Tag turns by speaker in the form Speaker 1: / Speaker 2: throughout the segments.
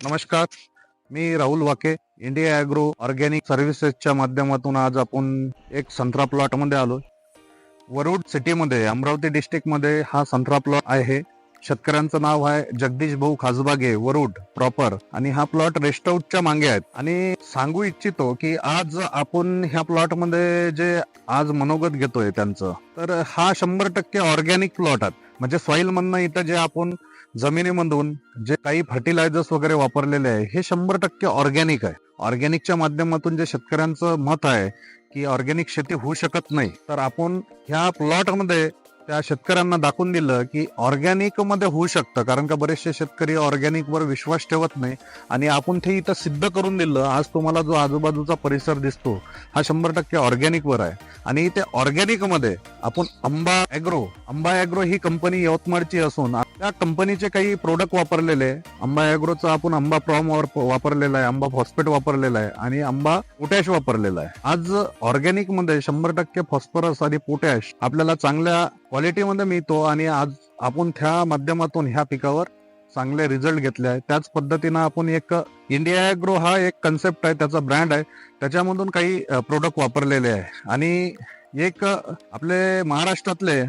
Speaker 1: नमस्कार. मी राहुल वाके India agro organic सर्व्हिसेसच्या माध्यमातून आज आपण एक संत्रा प्लॉटमध्ये आलो. वरुड सिटीमध्ये अमरावती डिस्ट्रिक्टमध्ये हा संत्रा प्लॉट आहे. शेतकऱ्यांचं नाव आहे जगदीश भाऊ खासबागे वरुड प्रॉपर आणि हा प्लॉट रेस्ट आउटच्या मागे आहेत. आणि सांगू इच्छितो की आज आपण ह्या प्लॉटमध्ये जे आज मनोगत घेतोय त्यांचं तर हा शंभर टक्के ऑर्गॅनिक प्लॉट आहे. म्हणजे सॉइल मधनं इथं जे आपण जमिनीमधून जे काही फर्टिलायझर्स वगैरे वापरलेले आहे हे शंभर टक्के ऑर्गॅनिक आहे. ऑर्गॅनिकच्या माध्यमातून जे शेतकऱ्यांचं मत आहे की ऑर्गॅनिक शेती होऊ शकत नाही तर आपण ह्या प्लॉटमध्ये त्या शेतकऱ्यांना दाखवून दिलं की ऑर्गॅनिकमध्ये होऊ शकतं. कारण का बरेचसे शेतकरी ऑर्गॅनिक वर विश्वास ठेवत नाही. आणि आपण ते इथं सिद्ध करून दिलं आज तुम्हाला जो आजूबाजूचा परिसर दिसतो हा शंभर टक्के ऑर्गॅनिक वर आहे. आणि ते ऑर्गॅनिकमध्ये आपण अंबा ॲग्रो अंबा ॲग्रो ही कंपनी यवतमाळची असून त्या कंपनीचे काही प्रोडक्ट वापरलेले आहे. अंबा आपण आंबा प्रॉम वापरलेला आहे आंबा फॉस्फेट वापरलेला आहे आणि आंबा पोटॅश वापरलेला आहे. आज ऑर्गॅनिकमध्ये शंभर टक्के फॉस्फरस आणि पोटॅश आपल्याला चांगल्या क्वालिटीमध्ये मिळतो आणि आज आपण त्या माध्यमातून ह्या पिकावर चांगले रिझल्ट घेतले आहे. त्याच पद्धतीनं आपण एक इंडिया ॲग्रो हा एक कन्सेप्ट आहे त्याचा ब्रँड आहे. त्याच्यामधून काही प्रोडक्ट वापरलेले आहे. आणि एक आपले महाराष्ट्रातले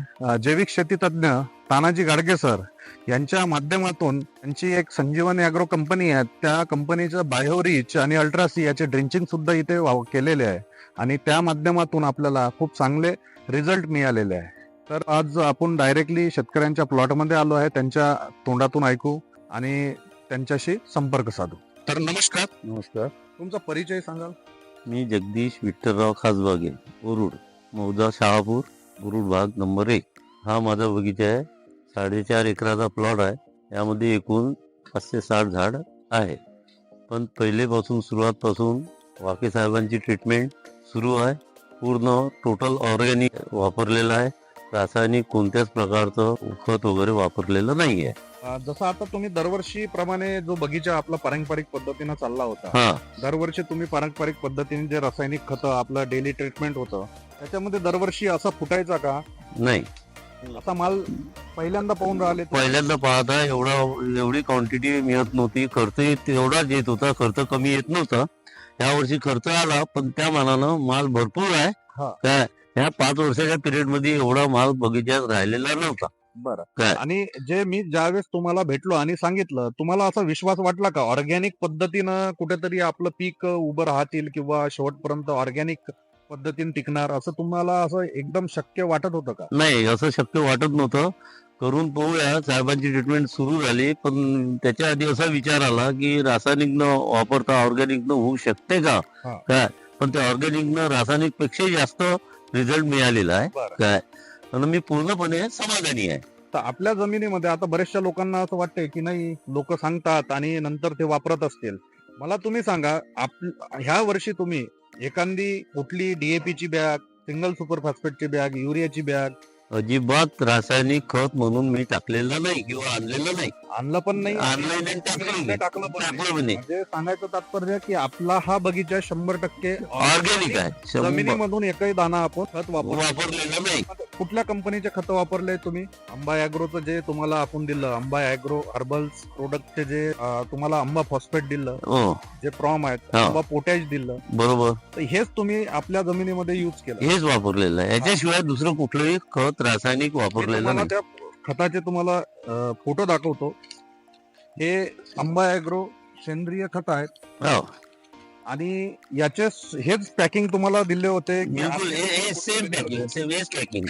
Speaker 1: जैविक शेती तज्ज्ञ तानाजी गाडगे सर यांच्या माध्यमातून त्यांची एक संजीवनी अॅग्रो कंपनी आहे. त्या कंपनीचं बायोरिच आणि अल्ट्रासी याचे ड्रिंचिंग सुद्धा इथे केलेले आहे. आणि त्या माध्यमातून आपल्याला खूप चांगले रिझल्ट मिळालेले आहे. तर आज आपण डायरेक्टली शेतकऱ्यांच्या प्लॉटमध्ये आलो आहे. त्यांच्या तोंडातून ऐकू आणि त्यांच्याशी संपर्क साधू. तर नमस्कार.
Speaker 2: नमस्कार.
Speaker 1: तुमचा परिचय सांगाल?
Speaker 2: मी जगदीश विठ्ठलराव खासबागे वरुड मौजा शहापूर वरुड भाग नंबर एक. हा माझा बगीचा आहे. साडेचार एकराचा प्लॉट आहे. यामध्ये एकूण पाचशे साठ झाड आहे. पण पहिलेपासून सुरुवातपासून वाके साहेबांची ट्रीटमेंट सुरू आहे. पूर्ण टोटल ऑर्गॅनिक वापरलेलं आहे. रासायनिक कोणत्याच प्रकारचं खत वगैरे वापरलेलं नाही आहे
Speaker 1: जसं आता तुम्ही दरवर्षी प्रमाणे जो बगीचा आपला पारंपरिक पद्धतीनं चालला होता दरवर्षी तुम्ही पारंपरिक पद्धतीने जे रासायनिक खत आपलं डेली ट्रीटमेंट होतं त्याच्यामध्ये दरवर्षी असा फुटायचा का?
Speaker 2: नाही.
Speaker 1: असा माल पहिल्यांदा पाहून राहिले?
Speaker 2: पहिल्यांदा पाहता एवढा एवढी क्वांटिटी मिळत नव्हती. खर्च तेवढाच येत होता. खर्च कमी येत नव्हता. या वर्षी खर्च आला पण त्या मानानं माल भरपूर आहे. काय ह्या पाच वर्षाच्या पिरियडमध्ये एवढा माल बगीचात राहिलेला नव्हता.
Speaker 1: बरं.
Speaker 2: काय?
Speaker 1: आणि जे मी ज्यावेळेस तुम्हाला भेटलो आणि सांगितलं तुम्हाला असा विश्वास वाटला का? ऑर्गॅनिक पद्धतीनं कुठेतरी आपलं पीक उभं राहतील किंवा शेवटपर्यंत ऑर्गॅनिक पद्धतीने टिकणार असं तुम्हाला असं एकदम शक्य वाटत होतं का?
Speaker 2: नाही असं शक्य वाटत नव्हतं. करून पाहूया. साहेबांची ट्रीटमेंट सुरू झाली पण त्याच्या आधी असा विचार आला की रासायनिक न वापरता ऑर्गॅनिक न होऊ शकते का?
Speaker 1: हा.
Speaker 2: काय? पण त्या ऑर्गॅनिक न रासायनिकपेक्षा जास्त रिझल्ट मिळालेला आहे.
Speaker 1: बरं.
Speaker 2: काय? आणि मी पूर्णपणे समाधानी आहे.
Speaker 1: तर आपल्या जमिनीमध्ये आता बऱ्याचशा लोकांना असं वाटतंय की नाही लोक सांगतात आणि नंतर ते वापरत असतील. मला तुम्ही सांगा आप ह्या वर्षी तुम्ही एखादी कुठली डीएपी ची बॅग सिंगल सुपर फॉस्फेटची बॅग युरियाची बॅग
Speaker 2: अजिबात रासायनिक खत म्हणून मी टाकलेलं नाही किंवा आणलेलं नाही
Speaker 1: आणलं पण नाही
Speaker 2: आणलं नाही, टाकलं नाही.
Speaker 1: टाकलं पण नाही.
Speaker 2: टाकलं पण नाही.
Speaker 1: म्हणजे सांगायचं तात्पर्य की आपला हा बगीचा शंभर टक्के
Speaker 2: ऑर्गॅनिक आहे शंभर
Speaker 1: जमिनीमधून एकही दाना आपण खत वापर
Speaker 2: वापरलेलं नाही
Speaker 1: कुठल्या कंपनीचे खत वापरले तुम्ही? अंबा ॲग्रोचं जे तुम्हाला आपण दिलं अंबा ॲग्रो हर्बल्स प्रोडक्टचे जे अं, तुम्हाला अंबा फॉस्फेट दिलं
Speaker 2: हो.
Speaker 1: जे प्रॉम आहेत
Speaker 2: हा.
Speaker 1: अंबा पोटॅश दिलं
Speaker 2: बरोबर.
Speaker 1: तर हेच तुम्ही आपल्या जमिनीमध्ये युज केलं.
Speaker 2: हेच वापरलेलं आहे. याच्याशिवाय दुसरं कुठलंही खत रासायनिक
Speaker 1: मी
Speaker 2: वापरलेलं
Speaker 1: तुम्हाला
Speaker 2: नाही.
Speaker 1: त्या खताचे तुम्हाला फोटो दाखवतो. हे अंबा ॲग्रो सेंद्रिय खत आहेत.
Speaker 2: हो.
Speaker 1: आणि याचे हेच पॅकिंग तुम्हाला दिले होते की
Speaker 2: बिलकुल हे- हे सेम पॅकिंग सेम हेच पॅकिंग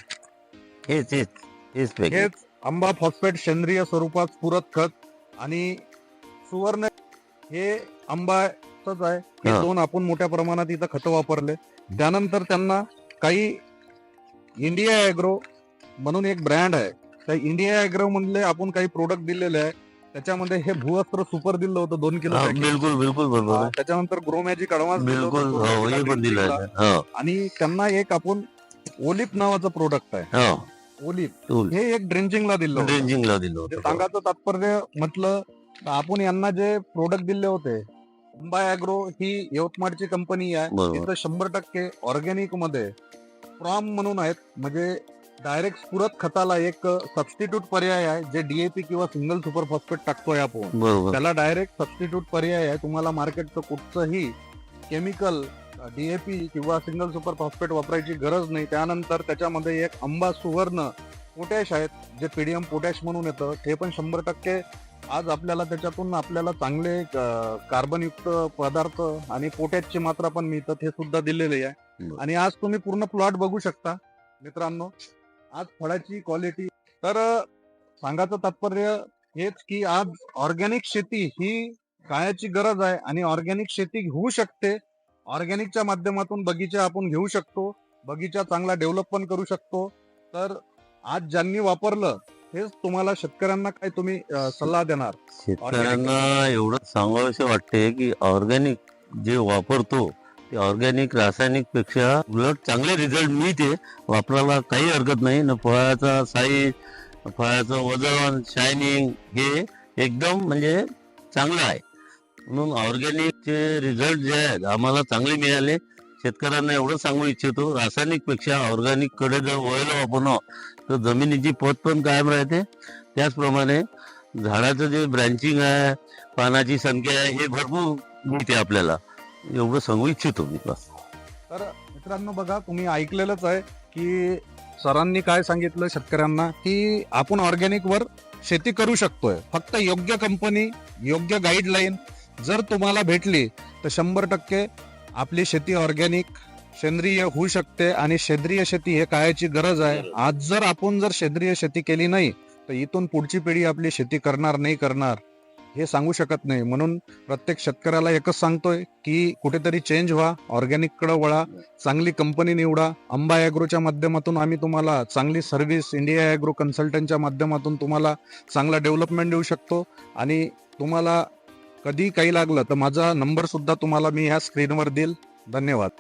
Speaker 2: हेच हेच हेच पॅकिंग
Speaker 1: हेच आंबा फॉस्फेट सेंद्रिय स्वरूपात पूरक खत आणि सुवर्ण हे आंबाच आहे. हे
Speaker 2: हा.
Speaker 1: दोन आपण मोठ्या प्रमाणात इथं खतं वापरले. त्यानंतर त्यांना काही इंडिया ॲग्रो म्हणून एक ब्रँड आहे. त्या इंडिया ॲग्रो मधले आपण काही प्रोडक्ट दिलेले आहे. त्याच्यामध्ये हे भूअस्त्र सुपर दिलं होतं दोन किलो
Speaker 2: हा. बिलकुल बिलकुल बरोबर आहे.
Speaker 1: त्याच्यानंतर ग्रो मॅजिक ऍडव्हान्स
Speaker 2: बिलकुल हो हे पण दिलं आहे. हो.
Speaker 1: आणि त्यांना एक आपण ओलिप नावाचं प्रोडक्ट आहे.
Speaker 2: हो.
Speaker 1: ओलिप.
Speaker 2: टूल
Speaker 1: हे एक ड्रिंचिंगला दिलं होतं.
Speaker 2: ड्रेंजिंगला दिलं
Speaker 1: म्हणजे
Speaker 2: होतं
Speaker 1: सांगायचं तात्पर्य म्हटलं तर आपण यांना जे प्रोडक्ट दिले होते अंबा ॲग्रो ही यवतमाळची कंपनी आहे.
Speaker 2: बरोबर.
Speaker 1: तिथं शंभर टक्के ऑर्गॅनिकमध्ये प्रॉम म्हणून आहेत म्हणजे डायरेक्ट स्फुरत खताला एक सबस्टिट्यूट पर्याय आहे जे डीएपी किंवा सिंगल सुपर फॉस्फेट टाकतोय आपण. त्याला डायरेक्ट सबस्टिट्यूट पर्याय आहे. तुम्हाला मार्केटचं कुठचंही केमिकल डीएपी किंवा सिंगल सुपर फॉस्फेट वापरायची गरज नाही. त्यानंतर त्याच्यामध्ये एक आंबा सुवर्ण पोटॅश आहेत जे पीडीएम पोटॅश म्हणून येतं. ते पण शंभर टक्के आज आपल्याला त्याच्यातून आपल्याला चांगले कार्बनयुक्त पदार्थ आणि पोटॅशची मात्रा पण मिळतं ते सुद्धा दिलेले आहे. आणि आज तुम्ही पूर्ण प्लॉट बघू शकता मित्रांनो. आज फळाची क्वालिटी तर सांगायचं तात्पर्य हेच की आज ऑर्गॅनिक शेती ही काळाची गरज आहे आणि ऑर्गॅनिक शेती होऊ शकते. ऑर्गॅनिकच्या माध्यमातून बगीचा आपण घेऊ शकतो बगीचा चांगला डेव्हलप पण करू शकतो. तर आज ज्यांनी वापरलं हेच तुम्हाला शेतकऱ्यांना काय तुम्ही अं, सल्ला देणार?
Speaker 2: शेतकऱ्यांना एवढं सांगावंसं वाटते की ऑर्गॅनिक जे वापरतो ऑर्गॅनिक रासायनिकपेक्षा उलट चांगले रिझल्ट मिळते. वापरायला काही हरकत नाही. न फळाचा साईज फळाचं वजन शायनिंग हे एकदम म्हणजे चांगलं आहे. म्हणून ऑर्गॅनिकचे रिझल्ट जे आहेत आम्हाला चांगले मिळाले. शेतकऱ्यांना एवढं सांगू इच्छितो रासायनिकपेक्षा ऑर्गॅनिककडे जर वळलं आपण तर जमिनीची पत पण कायम राहते. त्याचप्रमाणे झाडाचं जे ब्रँचिंग आहे पानाची संख्या आहे हे भरपूर मिळते आपल्याला. एवढं सांगू इच्छितो मी बस.
Speaker 1: तर मित्रांनो बघा तुम्ही ऐकलेलंच आहे की सरांनी काय सांगितलं शेतकऱ्यांना की आपण ऑर्गॅनिक वर शेती करू शकतोय. फक्त योग्य कंपनी योग्य गाईडलाईन जर तुम्हाला भेटली तर शंभर टक्के आपली शेती ऑर्गॅनिक सेंद्रिय होऊ शकते आणि सेंद्रिय शेती हे काळाची गरज आहे. आज जर आपण जर सेंद्रिय शेती केली नाही तर इथून पुढची पिढी आपली शेती करणार नाही करणार. हे सांगू शकत नाही. म्हणून प्रत्येक शेतकऱ्याला एकच सांगतोय की कुठेतरी चेंज व्हा ऑर्गॅनिककडे वळा चांगली कंपनी निवडा. अंबा ॲग्रोच्या माध्यमातून आम्ही तुम्हाला चांगली सर्व्हिस इंडिया ॲग्रो कन्सल्टंटच्या माध्यमातून तुम्हाला चांगला डेव्हलपमेंट देऊ शकतो. आणि तुम्हाला कधी काही लागलं तर माझा नंबर सुद्धा तुम्हाला मी ह्या स्क्रीनवर देईल. धन्यवाद.